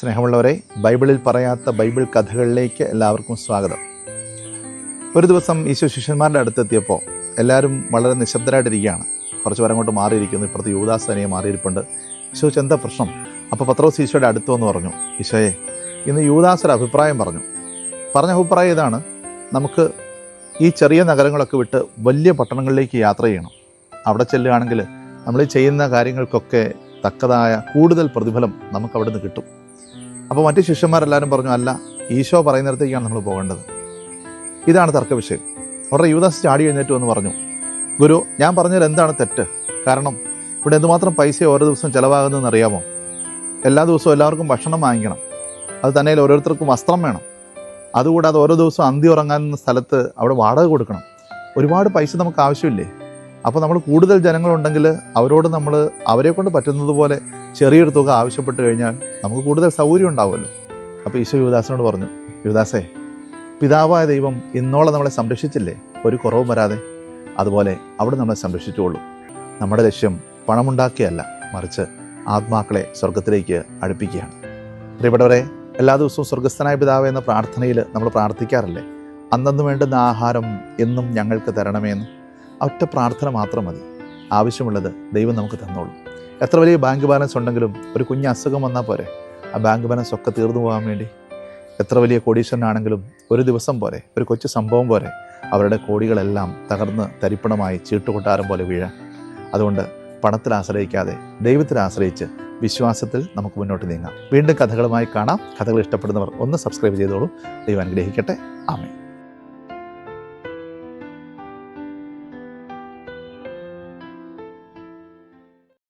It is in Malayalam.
സ്നേഹമുള്ളവരെ ബൈബിളിൽ പറയാത്ത ബൈബിൾ കഥകളിലേക്ക് എല്ലാവർക്കും സ്വാഗതം. ഒരു ദിവസം ഈശോ ശിഷ്യന്മാരുടെ അടുത്തെത്തിയപ്പോൾ എല്ലാവരും വളരെ നിശബ്ദരായിട്ടിരിക്കുകയാണ്. കുറച്ച് പേരെ അങ്ങോട്ട് മാറിയിരിക്കുന്നു. ഇപ്പുറത്ത് യൂദാസനയെ മാറിയിരിപ്പുണ്ട്. ഈശോ എന്താ പ്രശ്നം? അപ്പോൾ പത്രോസ് ഈശോയുടെ അടുത്തു എന്ന് പറഞ്ഞു ഈശോയെ ഇന്ന് യുവദാസ് ഒരു അഭിപ്രായം പറഞ്ഞു. പറഞ്ഞ അഭിപ്രായം ഇതാണ് നമുക്ക് ഈ ചെറിയ നഗരങ്ങളൊക്കെ വിട്ട് വലിയ പട്ടണങ്ങളിലേക്ക് യാത്ര ചെയ്യണം. അവിടെ ചെല്ലുകയാണെങ്കിൽ നമ്മൾ ചെയ്യുന്ന കാര്യങ്ങൾക്കൊക്കെ തക്കതായ കൂടുതൽ പ്രതിഫലം നമുക്ക് അവിടെ നിന്ന് കിട്ടും. അപ്പോൾ മറ്റു ശിഷ്യന്മാരെല്ലാവരും പറഞ്ഞു അല്ല ഈശോ പറയുന്നിടത്തേക്കാണ് നമ്മൾ പോകേണ്ടത്. ഇതാണ് തർക്ക വിഷയം ഉടനെ യുവദാസ് ചാടി എഴുന്നേറ്റ് എന്ന് പറഞ്ഞു. ഗുരു ഞാൻ പറഞ്ഞതിൽ എന്താണ് തെറ്റ്? കാരണം ഇവിടെ എന്തുമാത്രം പൈസ ഓരോ ദിവസവും ചിലവാകുന്നതെന്ന് അറിയാമോ? എല്ലാ ദിവസവും എല്ലാവർക്കും ഭക്ഷണം വാങ്ങിക്കണം. അത് തന്നെ ഓരോരുത്തർക്കും വസ്ത്രം വേണം. അതുകൂടാതെ ഓരോ ദിവസവും അന്തി ഉറങ്ങാൻ സ്ഥലത്ത് അവിടെ വാടക കൊടുക്കണം. ഒരുപാട് പൈസ നമുക്ക് ആവശ്യമില്ലേ? അപ്പോൾ നമ്മൾ കൂടുതൽ ജനങ്ങളുണ്ടെങ്കിൽ അവരോട് നമ്മൾ അവരെ കൊണ്ട് പറ്റുന്നതുപോലെ ചെറിയൊരു തുക ആവശ്യപ്പെട്ട് കഴിഞ്ഞാൽ നമുക്ക് കൂടുതൽ സൗകര്യം ഉണ്ടാവുമല്ലോ. അപ്പോൾ ഈശോ യുവദാസിനോട് പറഞ്ഞു യുവദാസേ പിതാവായ ദൈവം ഇന്നോളം നമ്മളെ സംരക്ഷിച്ചില്ലേ? ഒരു കുറവും വരാതെ അതുപോലെ അവിടെ നമ്മളെ സംരക്ഷിച്ചുകൊള്ളൂ. നമ്മുടെ ലക്ഷ്യം പണമുണ്ടാക്കിയല്ല മറിച്ച് ആത്മാക്കളെ സ്വർഗത്തിലേക്ക് അടുപ്പിക്കുകയാണ്. പ്രിയപ്പെട്ടവരെ എല്ലാ ദിവസവും സ്വർഗസ്ഥനായ പിതാവ് എന്ന പ്രാർത്ഥനയിൽ നമ്മൾ പ്രാർത്ഥിക്കാറില്ലേ? അന്നു വേണ്ടുന്ന ആഹാരം എന്നും ഞങ്ങൾക്ക് തരണമേന്ന് ഒറ്റ പ്രാർത്ഥന മാത്രം മതി. ആവശ്യമുള്ളത് ദൈവം നമുക്ക് തന്നോളൂ. എത്ര വലിയ ബാങ്ക് ബാലൻസ് ഉണ്ടെങ്കിലും ഒരു കുഞ്ഞ് അസുഖം വന്നാൽ പോരെ. ആ ബാങ്ക് ബാലൻസ് ഒക്കെ തീർന്നു പോകാൻ വേണ്ടി. എത്ര വലിയ കോടീശ്വരനാണെങ്കിലും ഒരു ദിവസം പോരെ ഒരു കൊച്ചു സംഭവം പോരെ. അവരുടെ കോടികളെല്ലാം തകർന്ന് തരിപ്പണമായി ചീട്ടുകൊട്ടാരം പോലെ വീഴാൻ അതുകൊണ്ട് പണത്തിൽ ആശ്രയിക്കാതെ ദൈവത്തിൽ ആശ്രയിച്ച് വിശ്വാസത്തിൽ നമുക്ക് മുന്നോട്ട് നീങ്ങാം. വീണ്ടും കഥകളുമായി കാണാം. കഥകൾ ഇഷ്ടപ്പെടുന്നവർ ഒന്ന് സബ്സ്ക്രൈബ് ചെയ്തോളൂ. ദൈവം അനുഗ്രഹിക്കട്ടെ. ആമേ